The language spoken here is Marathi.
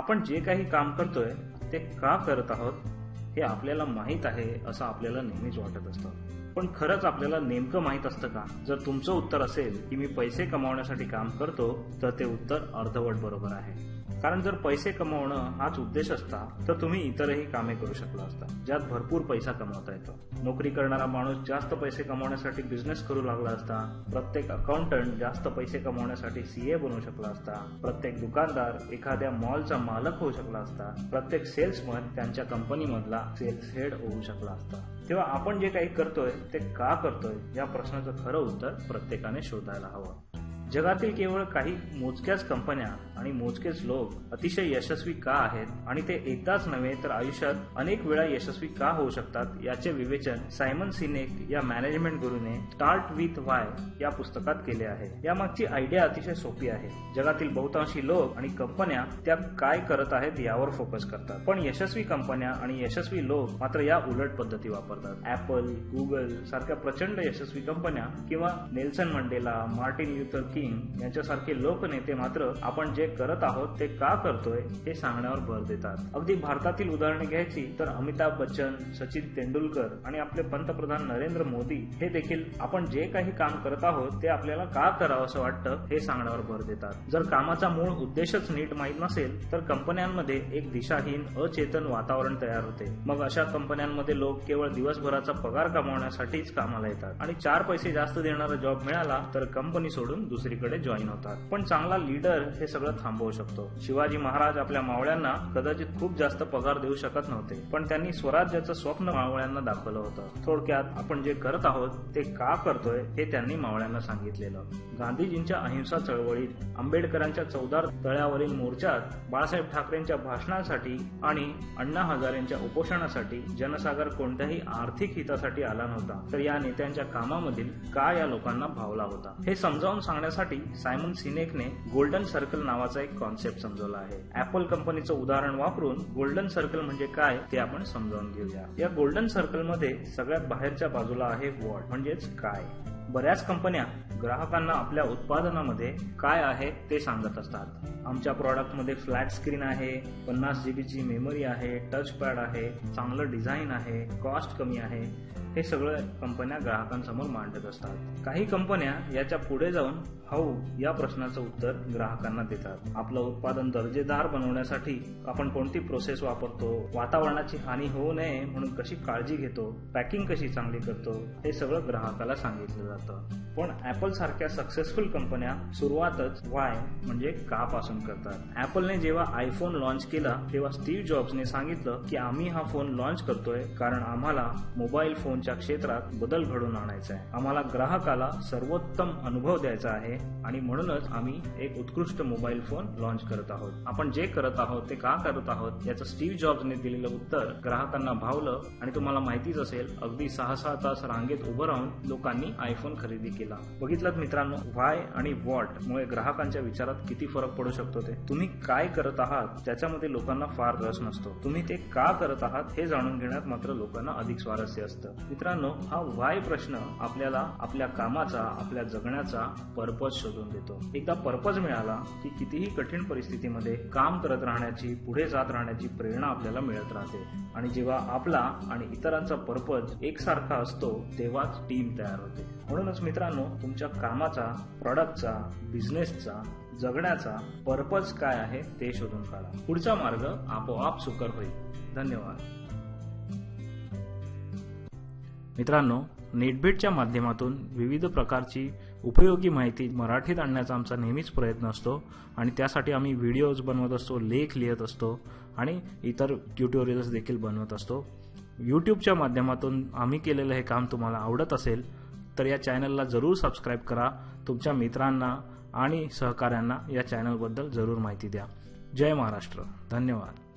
आपण जे काही काम करतोय ते का करत आहोत हे आपल्याला माहीत आहे असं आपल्याला नेहमीच वाटत असतं. पण खरंच आपल्याला नेमकं माहीत असतं का? जर तुमचं उत्तर असेल की मी पैसे कमावण्यासाठी काम करतो तर ते उत्तर अर्धवट बरोबर आहे. कारण जर पैसे कमवणं हाच उद्देश असता तर तुम्ही इतरही कामे करू शकला असता ज्यात भरपूर पैसा कमवता येतो. नोकरी करणारा माणूस जास्त पैसे कमवण्यासाठी बिझनेस करू लागला असता प्रत्येक अकाउंटंट जास्त पैसे कमवण्यासाठी सीए बनू शकला असता प्रत्येक दुकानदार एखाद्या मॉलचा मालक होऊ शकला असता प्रत्येक सेल्समन त्यांच्या कंपनीमधला सेल्स हेड होऊ शकला असता. तेव्हा आपण जे काही करतोय ते का करतोय या प्रश्नाचं खरं उत्तर प्रत्येकाने शोधायला हवं. जगातील केवळ काही मोजक्याच कंपन्या आणि मोजकेच लोक अतिशय यशस्वी का आहेत आणि ते एकदाच नव्हे तर आयुष्यात अनेक वेळा यशस्वी का होऊ शकतात याचे विवेचन सायमन सिनेक या मॅनेजमेंट गुरुने स्टार्ट विथ वाय या पुस्तकात केले आहे. यामागची आयडिया अतिशय सोपी आहे. जगातील बहुतांशी लोक आणि कंपन्या त्या काय करत आहेत यावर फोकस करतात. पण यशस्वी कंपन्या आणि यशस्वी लोक मात्र या उलट पद्धती वापरतात. ऍपल गुगल सारख्या प्रचंड यशस्वी कंपन्या किंवा Nelson Mandela Martin Luther King यांच्यासारखे लोकनेते मात्र आपण जे करत आहोत ते का करतोय हे सांगण्यावर भर देतात. अगदी भारतातील उदाहरणे घ्यायची तर अमिताभ बच्चन सचिन तेंडुलकर आणि आपले पंतप्रधान नरेंद्र मोदी हे देखील आपण जे काही काम करत आहोत ते आपल्याला का करावं असं वाटतं हे सांगण्यावर भर देतात. जर कामाचा मूळ उद्देशच नीट माहीत नसेल तर कंपन्यांमध्ये एक दिशाहीन अचेतन वातावरण तयार होते. मग अशा कंपन्यांमध्ये लोक केवळ दिवसभराचा पगार कमावण्यासाठीच कामाला येतात आणि चार पैसे जास्त देणारा जॉब मिळाला तर कंपनी सोडून दुसरी दुसरीकडे जॉईन होतात. पण चांगला लीडर हे सगळं थांबवू शकतो. शिवाजी महाराज आपल्या मावळ्यांना कदाचित खूप जास्त पगार देऊ शकत नव्हते पण त्यांनी स्वराज्याचं स्वप्न मावळ्यांना दाखवलं होतं. थोडक्यात आपण जे करत आहोत ते का करतोय हे त्यांनी मावळ्यांना सांगितलेलं. गांधीजींच्या अहिंसा चळवळीत आंबेडकरांच्या चौदार तळ्यावरील मोर्चात बाळासाहेब ठाकरेंच्या भाषणासाठी आणि अण्णा हजारेंच्या उपोषणासाठी जनसागर कोणत्याही आर्थिक हितासाठी आला नव्हता तर या नेत्यांच्या कामामधील का या लोकांना भावला होता? हे समजावून सांगण्यासाठी सायमन सिनेकने गोल्डन सर्कल नावाचा एक कॉन्सेप्ट समजवला आहे. ऍपल कंपनीचं उदाहरण वापरून गोल्डन सर्कल म्हणजे काय ते आपण समजावून घेऊया. या गोल्डन सर्कलमध्ये सगळ्यात बाहेरच्या बाजूला आहे वॉट म्हणजेच काय? बऱ्याच कंपन्या ग्राहकांना आपल्या उत्पादनामध्ये काय आहे ते सांगत असतात. आमच्या प्रॉडक्टमध्ये फ्लॅट स्क्रीन आहे पन्नास जीबीची मेमरी आहे टच पॅड आहे चांगलं डिझाईन आहे कॉस्ट कमी आहे हे सगळं कंपन्या ग्राहकांसमोर मांडत असतात. काही कंपन्या याच्यापुढे जाऊन हाऊ या प्रश्नाचं उत्तर ग्राहकांना देतात. आपलं उत्पादन दर्जेदार बनवण्यासाठी आपण कोणती प्रोसेस वापरतो वातावरणाची हानी होऊ नये म्हणून कशी काळजी घेतो पॅकिंग कशी चांगली करतो हे सगळं ग्राहकाला सांगितलं जातं. पण ऍपल सारख्या सक्सेसफुल कंपन्या सुरुवातच वाय म्हणजे का पासून करतात. ऍपलने जेव्हा आयफोन लॉन्च केला तेव्हा स्टीव्ह जॉब्सने सांगितलं की आम्ही हा फोन लॉन्च करतोय कारण आम्हाला मोबाईल फोनच्या क्षेत्रात बदल घडून आणायचा आहे. आम्हाला ग्राहकाला सर्वोत्तम अनुभव द्यायचा आहे आणि म्हणूनच आम्ही एक उत्कृष्ट मोबाईल फोन लॉन्च करत आहोत. आपण जे करत आहोत ते का करत आहोत याचं स्टीव्ह जॉब्सने दिलेलं उत्तर ग्राहकांना भावलं आणि तुम्हाला माहितीच असेल अगदी सहा सहा तास रांगेत उभं राहून लोकांनी आयफोन खरेदी केला. बघितलं मित्रांनो व्हाय आणि वॉट मुळे ग्राहकांच्या विचारात किती फरक पडू शकतो ते. तुम्ही काय करत आहात त्याच्यामध्ये लोकांना फार रस नसतो. तुम्ही ते का करत आहात हे जाणून घेण्यात मात्र लोकांना अधिक स्वारस्य असतं. मित्रांनो हा व्हाय प्रश्न आपल्याला आपल्या कामाचा आपल्या जगण्याचा पर्पज शोधून देतो. एकदा पर्पज मिळाला की कितीही कठीण परिस्थितीमध्ये काम करत राहण्याची पुढे जात राहण्याची प्रेरणा आपल्याला मिळत राहते. आणि जेव्हा आपला आणि इतरांचा पर्पज एकसारखा असतो तेव्हाच टीम तयार होते. म्हणूनच मित्रांनो तुमच्या कामाचा प्रॉडक्टचा बिझनेसचा जगण्याचा पर्पज काय आहे ते शोधून काढा. पुढचा मार्ग आपोआप सुकर होईल. धन्यवाद. मित्रांनो नेटबेटच्या माध्यमातून विविध प्रकारची उपयोगी माहिती मराठीत आणण्याचा आमचा नेहमीच प्रयत्न असतो आणि त्यासाठी आम्ही व्हिडिओज बनवत असतो लेख लिहित असतो आणि इतर ट्युटोरियल्स देखील बनवत असतो. यूट्यूबच्या माध्यमातून आम्ही केलेलं हे काम तुम्हाला आवडत असेल तर या चॅनलला जरूर सबस्क्राईब करा. तुमच्या मित्रांना आणि सहकाऱ्यांना या चॅनलबद्दल जरूर माहिती द्या. जय महाराष्ट्र. धन्यवाद.